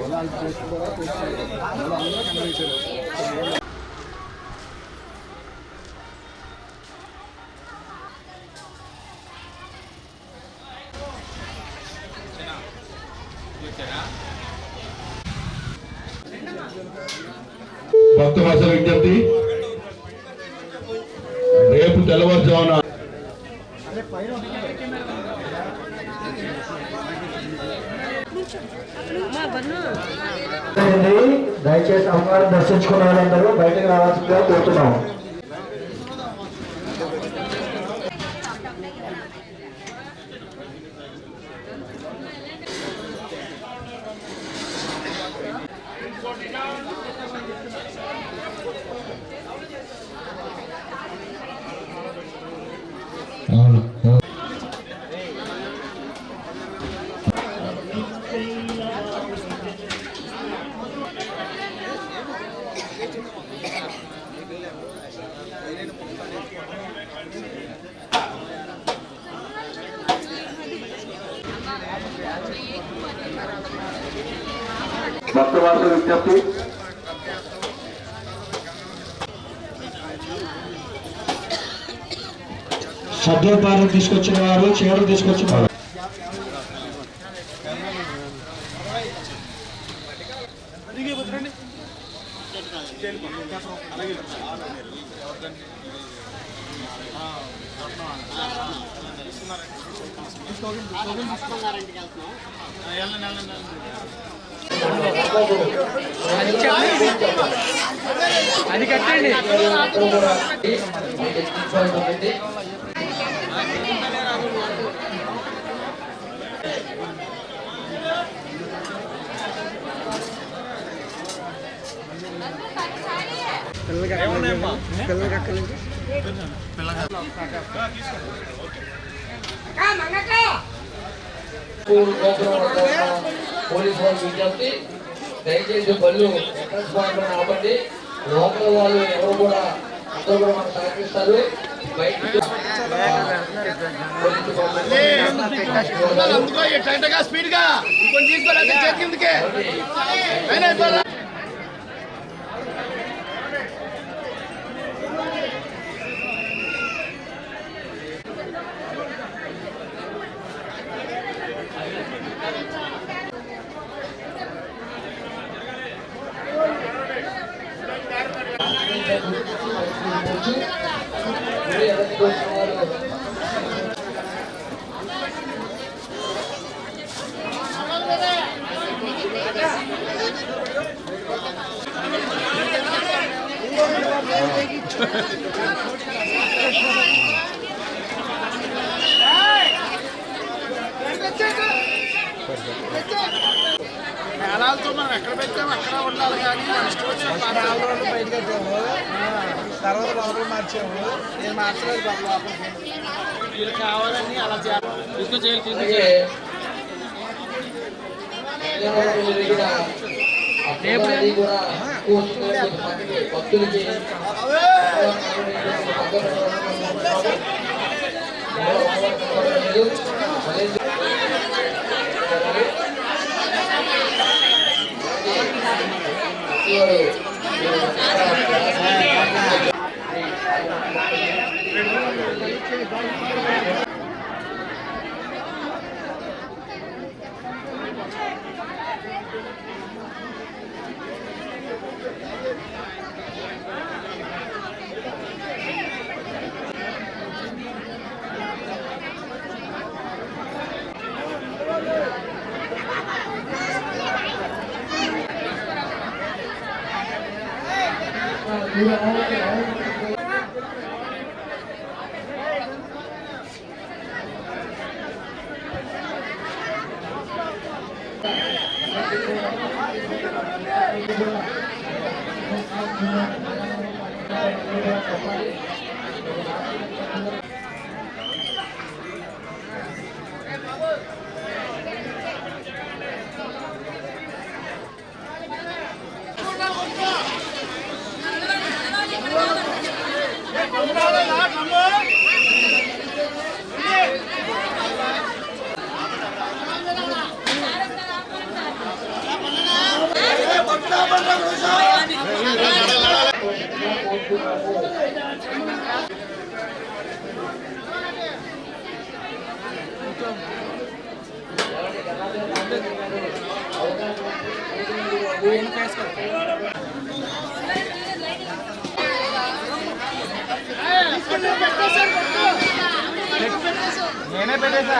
ওনার దయచేసి అమ్మవారిని దర్శించుకున్న వాళ్ళందరూ బయటకు రావాల్సిందిగా కోరుతున్నాము. సద్యోపారం తీసుకొచ్చిన వారు చీరలు తీసుకొచ్చిన వారు. అది కట్టండి. పోలీస్ వాళ్ళు విజ్ఞప్తి దయచేసి బళ్ళు ఎంట్రన్స్ పాయింట్ ఆపండి లోపల వాళ్ళు ఎవరు కూడా అందరూ కూడా మనకు సహకరిస్తారు బయట స్పీడ్గా కొంచెం తీసుకోలేదు చేతి కిందకే పైన ఉండాలి కానీ మన నాలుగు రోజులు బయటకు వచ్చాము తర్వాత లోపల మార్చాము నేను మార్చలేదు లోపలికి వీళ్ళు కావాలని అలా చేయాలి తీసుకొచ్చేయాలి తీసుకొచ్చేయాలి భక్తులకి గారు Thank you. నేనే పెట్టేసా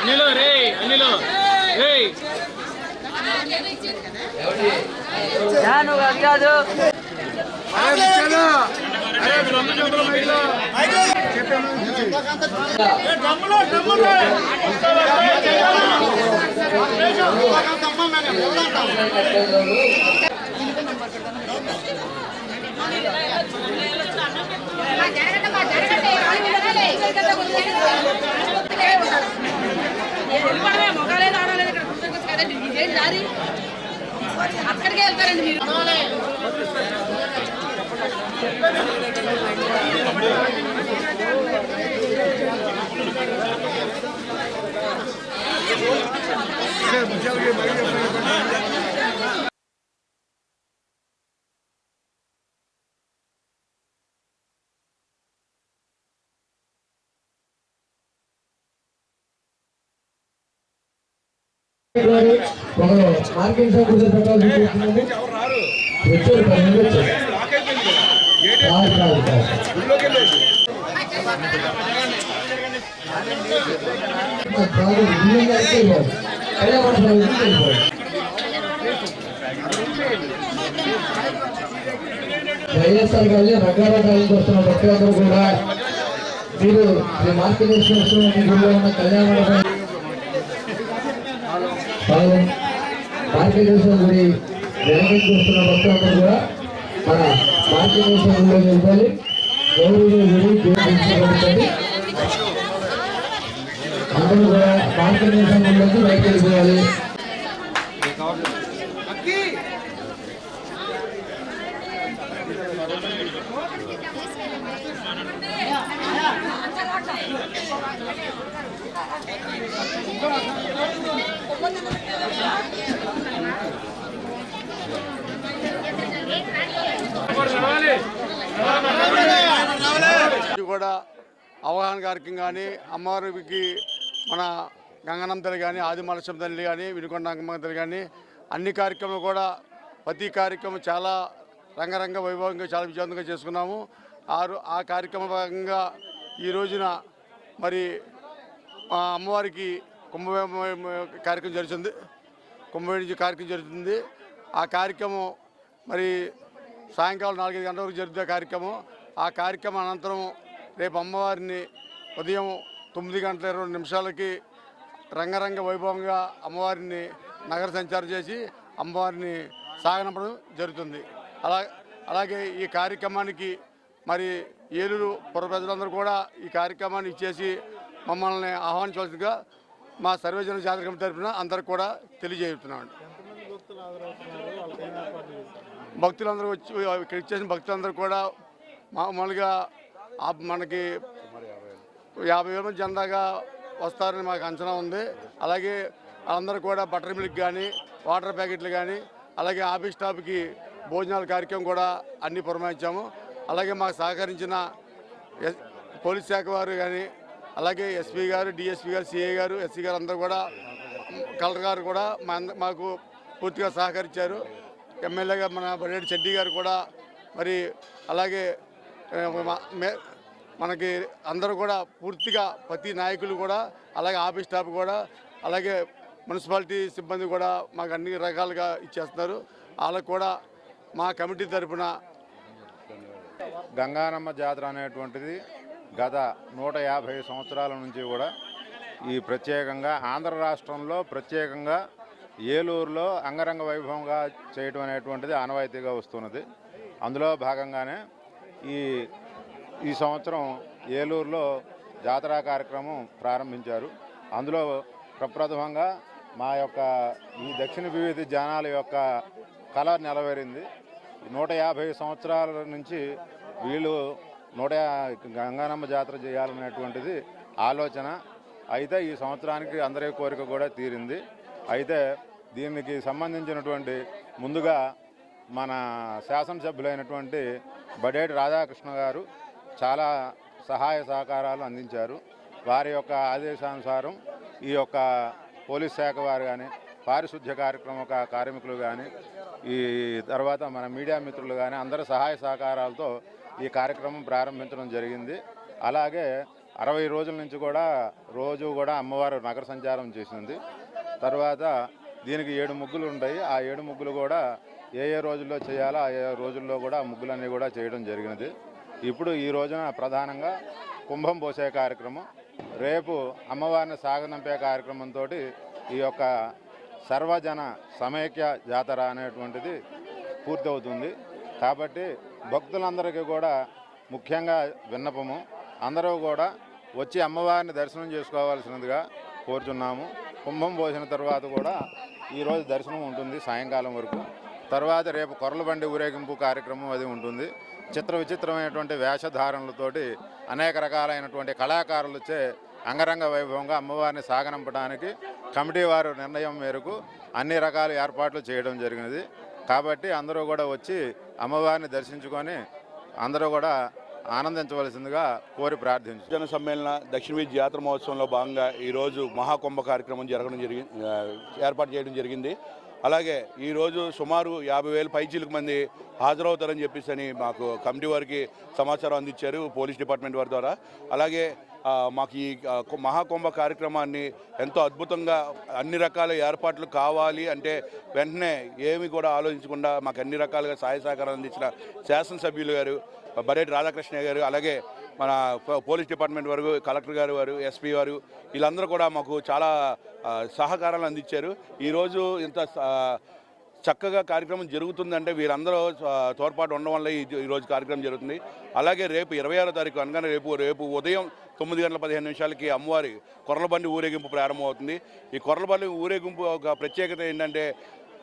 అనిలో రే అనిలో రే. అక్కడికే వెళ్తారండి మీరు. ఒక మార్కెట్ షాప్ గురించి పెట్టాల్సి వచ్చిందండి వచ్చారు పది మంది వచ్చారు వైఎస్ఆర్ గారి రకరకాల వస్తున్న భక్తులందరూ కూడా మీరు ఈ మార్కెట్ మీ ఉన్న కళ్యాణ మండపం గుడి వెనకకి వస్తున్న భక్తులందరూ కూడా మన భారతదేశం గుడిలోకి వెళ్ళాలి గౌరవ గుడి అందరూ కూడా భారతదేశం గుడిలోకి బయటకు వెళ్ళిపోవాలి ఇది కూడా అవగాహన కార్యక్రమం కానీ అమ్మవారికి మన గంగనం తల్లి కానీ ఆదిమలక్ష్మ తల్లి కానీ వినుకొండ అంగమ్మ తల్లి కానీ అన్ని కార్యక్రమాలు కూడా ప్రతి కార్యక్రమం చాలా రంగరంగ వైభవంగా చాలా విజయవంతంగా చేసుకున్నాము. ఆరు ఆ కార్యక్రమ భాగంగా ఈ రోజున మరి మా అమ్మవారికి కుంభ కార్యక్రమం జరుగుతుంది. కుంభవేణి కార్యక్రమం జరుగుతుంది. ఆ కార్యక్రమం మరి సాయంకాలం నాలుగైదు గంటల వరకు జరుగుతుంది కార్యక్రమం. ఆ కార్యక్రమం అనంతరం రేపు అమ్మవారిని ఉదయం తొమ్మిది గంటల ఇరవై నిమిషాలకి రంగరంగ వైభవంగా అమ్మవారిని నగర సంచారం చేసి అమ్మవారిని సాగనంపడం జరుగుతుంది. అలా అలాగే ఈ కార్యక్రమానికి మరి ఏలూరు పుర ప్రజలందరూ కూడా ఈ కార్యక్రమాన్ని ఇచ్చేసి మమ్మల్ని ఆహ్వానించవలసిందిగా మా సర్వేజన జాతర కమిటీ తరఫున అందరికి కూడా తెలియజేస్తున్నాం భక్తులందరూ వచ్చి ఇక్కడ ఇచ్చేసిన భక్తులందరూ కూడా మామూలుగా మనకి యాభై వేల మంది జెండాగా వస్తారని మాకు అంచనా ఉంది. అలాగే అందరూ కూడా బటర్ మిల్క్ కానీ వాటర్ ప్యాకెట్లు కానీ అలాగే ఆఫీస్ స్టాఫ్కి భోజనాల కార్యక్రమం కూడా అన్ని పురమాయించాము. అలాగే మాకు సహకరించిన ఎస్- పోలీస్ శాఖ వారు కానీ అలాగే ఎస్పీ గారు డిఎస్పీ గారు సిఏ గారు ఎస్సీ గారు అందరూ కూడా కలెక్టర్ గారు కూడా మా అంద- మాకు పూర్తిగా సహకరించారు. ఎమ్మెల్యేగా మన బడేటి చెడ్డి గారు కూడా మరి అలాగే మనకి అందరూ కూడా పూర్తిగా ప్రతి నాయకులు కూడా అలాగే ఆఫీస్ స్టాఫ్ కూడా అలాగే మున్సిపాలిటీ సిబ్బంది కూడా మాకు అన్ని రకాలుగా ఇచ్చేస్తున్నారు. వాళ్ళకు కూడా మా కమిటీ తరఫున గంగానమ్మ జాతర అనేటువంటిది గత నూట యాభై సంవత్సరాల నుంచి కూడా ఈ ప్రత్యేకంగా ఆంధ్ర రాష్ట్రంలో ప్రత్యేకంగా ఏలూరులో అంగరంగ వైభవంగా చేయటం అనేటువంటిది ఆనవాయితీగా వస్తున్నది. అందులో భాగంగానే ఈ ఈ సంవత్సరం ఏలూరులో జాతరా కార్యక్రమం ప్రారంభించారు. అందులో ప్రప్రథమంగా మా యొక్క ఈ దక్షిణ వివిధ జనాల యొక్క కళ నెలవేరింది. నూట యాభై సంవత్సరాల నుంచి వీళ్ళు నూట గంగానమ్మ జాతర చేయాలనేటువంటిది ఆలోచన. అయితే ఈ సంవత్సరానికి అందరి కోరిక కూడా తీరింది. అయితే దీనికి సంబంధించినటువంటి ముందుగా మన శాసనసభ్యులైనటువంటి బడేటి రాధాకృష్ణ గారు చాలా సహాయ సహకారాలు అందించారు. వారి యొక్క ఆదేశానుసారం ఈ యొక్క పోలీస్ శాఖ వారు కానీ పారిశుద్ధ్య కార్యక్రమ కార్మికులు కానీ ఈ తర్వాత మన మీడియా మిత్రులు కానీ అందరి సహాయ సహకారాలతో ఈ కార్యక్రమం ప్రారంభించడం జరిగింది. అలాగే అరవై రోజుల నుంచి కూడా రోజు కూడా అమ్మవారు నగర సంచారం చేసింది. తర్వాత దీనికి ఏడు ముగ్గులు ఉంటాయి. ఆ ఏడు ముగ్గులు కూడా ఏ ఏ రోజుల్లో చేయాలో ఆ ఏ రోజుల్లో కూడా ఆ ముగ్గులన్నీ కూడా చేయడం జరిగినది. ఇప్పుడు ఈ రోజున ప్రధానంగా కుంభం పోసే కార్యక్రమం రేపు అమ్మవారిని సాగనంపే కార్యక్రమంతో ఈ యొక్క సర్వజన సమైక్య జాతర అనేటువంటిది పూర్తవుతుంది. కాబట్టి భక్తులందరికీ కూడా ముఖ్యంగా విన్నపము అందరూ కూడా వచ్చి అమ్మవారిని దర్శనం చేసుకోవాల్సినదిగా కోరుచున్నాము. కుంభం పోసిన తర్వాత కూడా ఈరోజు దర్శనం ఉంటుంది సాయంకాలం వరకు. తర్వాత రేపు కొరల బండి ఊరేగింపు కార్యక్రమం అది ఉంటుంది. చిత్ర విచిత్రమైనటువంటి వేషధారణలతోటి అనేక రకాలైనటువంటి కళాకారులచే అంగరంగ వైభవంగా అమ్మవారిని సాగనంపడానికి కమిటీ వారు నిర్ణయం మేరకు అన్ని రకాల ఏర్పాట్లు చేయడం జరిగినది. కాబట్టి అందరూ కూడా వచ్చి అమ్మవారిని దర్శించుకొని అందరూ కూడా ఆనందించవలసిందిగా కోరి ప్రార్థించు. జన సమ్మేళన దక్షిణ వీధి జాతర మహోత్సవంలో భాగంగా ఈరోజు మహాకుంభ కార్యక్రమం జరగడం జరిగింది ఏర్పాటు చేయడం జరిగింది. అలాగే ఈరోజు సుమారు యాభై వేల పైచీలకు మంది హాజరవుతారని చెప్పేసి అని మాకు కమిటీ వారికి సమాచారం అందించారు పోలీస్ డిపార్ట్మెంట్ వారి ద్వారా. అలాగే మాకు ఈ మహాకుంభ కార్యక్రమాన్ని ఎంతో అద్భుతంగా అన్ని రకాల ఏర్పాట్లు కావాలి అంటే వెంటనే ఏమి కూడా ఆలోచించకుండా మాకు అన్ని రకాలుగా సహాయ సహకారం అందించిన శాసనసభ్యులు గారు బరేటి రాధాకృష్ణ గారు అలాగే మన పోలీస్ డిపార్ట్మెంట్ వారు కలెక్టర్ గారు వారు ఎస్పీ వారు వీళ్ళందరూ కూడా మాకు చాలా సహకారాలు అందించారు. ఈరోజు ఇంత చక్కగా కార్యక్రమం జరుగుతుందంటే వీరందరూ తోడ్పాటు ఉండడం వల్ల ఈరోజు కార్యక్రమం జరుగుతుంది. అలాగే రేపు ఇరవై ఆరో తారీఖు అనగానే రేపు రేపు ఉదయం తొమ్మిది గంటల పదిహేను నిమిషాలకి అమ్మవారి కొర్రలబండి ఊరేగింపు ప్రారంభమవుతుంది. ఈ కొర్రలబండి ఊరేగింపు ఒక ప్రత్యేకత ఏంటంటే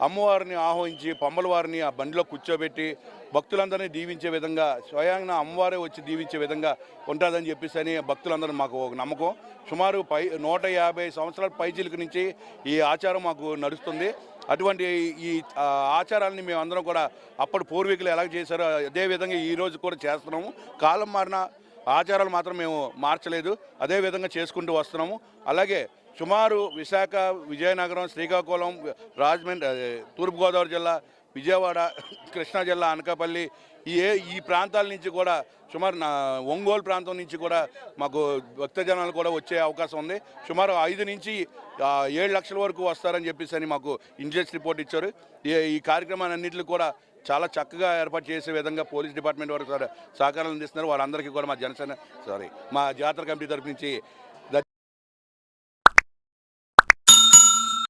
అమ్మవారిని ఆహ్వానించి పంబల వారిని ఆ బండిలో కూర్చోబెట్టి భక్తులందరినీ దీవించే విధంగా స్వయంగా అమ్మవారే వచ్చి దీవించే విధంగా ఉంటుందని చెప్పేసి అని భక్తులందరూ మాకు ఒక నమ్మకం. సుమారు పై నూట యాభై సంవత్సరాల పైచిలుకు నుంచి ఈ ఆచారం మాకు నడుస్తుంది. అటువంటి ఈ ఆ, ఆచారాలని మేమందరం కూడా అప్పటి పూర్వీకులు ఎలా చేశారో అదే విధంగా ఈ రోజు కూడా చేస్తున్నాము. కాలం మారిన ఆచారాలు మాత్రం మేము మార్చలేదు. అదే విధంగా చేసుకుంటూ వస్తున్నాము. అలాగే సుమారు విశాఖ విజయనగరం శ్రీకాకుళం రాజమండ్రి తూర్పుగోదావరి జిల్లా విజయవాడ కృష్ణా జిల్లా అనకాపల్లి ఈ ఏ ఈ ప్రాంతాల నుంచి కూడా సుమారు నా ఒంగోలు ప్రాంతం నుంచి కూడా మాకు భక్తజనాలు కూడా వచ్చే అవకాశం ఉంది. సుమారు ఐదు నుంచి ఏడు లక్షల వరకు వస్తారని చెప్పేసి అని మాకు ఇంజెస్ రిపోర్ట్ ఇచ్చారు. ఈ ఈ కార్యక్రమాన్ని కూడా చాలా చక్కగా ఏర్పాటు చేసే విధంగా పోలీస్ డిపార్ట్మెంట్ వారు సహకారాలు అందిస్తున్నారు. వారందరికీ కూడా మా జనసేన సారీ మా జాతర కమిటీ తరపు నుంచి